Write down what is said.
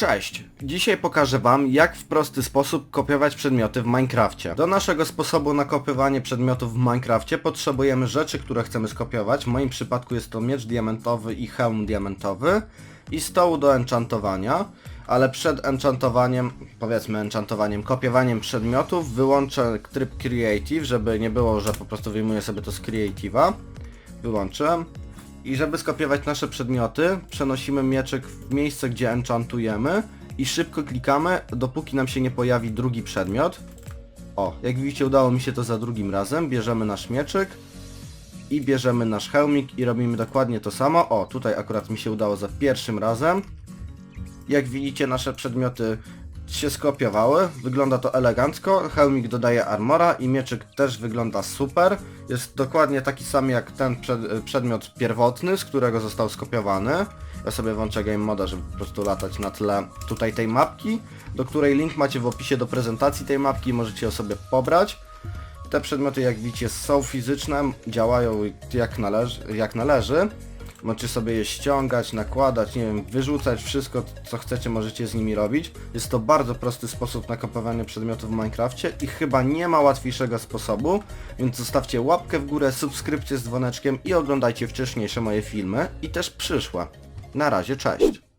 Cześć! Dzisiaj pokażę Wam, jak w prosty sposób kopiować przedmioty w Minecrafcie. Do naszego sposobu na kopiowanie przedmiotów w Minecrafcie potrzebujemy rzeczy, które chcemy skopiować. W moim przypadku jest to miecz diamentowy i hełm diamentowy i stołu do enchantowania. Ale przed enchantowaniem, powiedzmy enchantowaniem, kopiowaniem przedmiotów wyłączę tryb Creative, żeby nie było, że po prostu wyjmuję sobie to z Creative'a. Wyłączyłem. I żeby skopiować nasze przedmioty, przenosimy mieczyk w miejsce, gdzie enchantujemy i szybko klikamy, dopóki nam się nie pojawi drugi przedmiot. O, jak widzicie udało mi się to za drugim razem. Bierzemy nasz mieczyk i bierzemy nasz hełmik i robimy dokładnie to samo. O, tutaj akurat mi się udało za pierwszym razem. Jak widzicie nasze przedmioty się skopiowały, wygląda to elegancko, hełmik dodaje armora i mieczyk też wygląda super. Jest dokładnie taki sam jak ten przed, przedmiot pierwotny, z którego został skopiowany. Ja sobie włączę game moda, żeby po prostu latać na tle tutaj tej mapki, do której link macie w opisie do prezentacji tej mapki, możecie ją sobie pobrać. Te przedmioty jak widzicie są fizyczne, działają jak. Jak należy. Możecie sobie je ściągać, nakładać, nie wiem, wyrzucać, wszystko co chcecie możecie z nimi robić. Jest to bardzo prosty sposób na przedmiotów w Minecrafcie i chyba nie ma łatwiejszego sposobu, więc zostawcie łapkę w górę, subskrypcję z dzwoneczkiem i oglądajcie wcześniejsze moje filmy i też przyszłe. Na razie, cześć!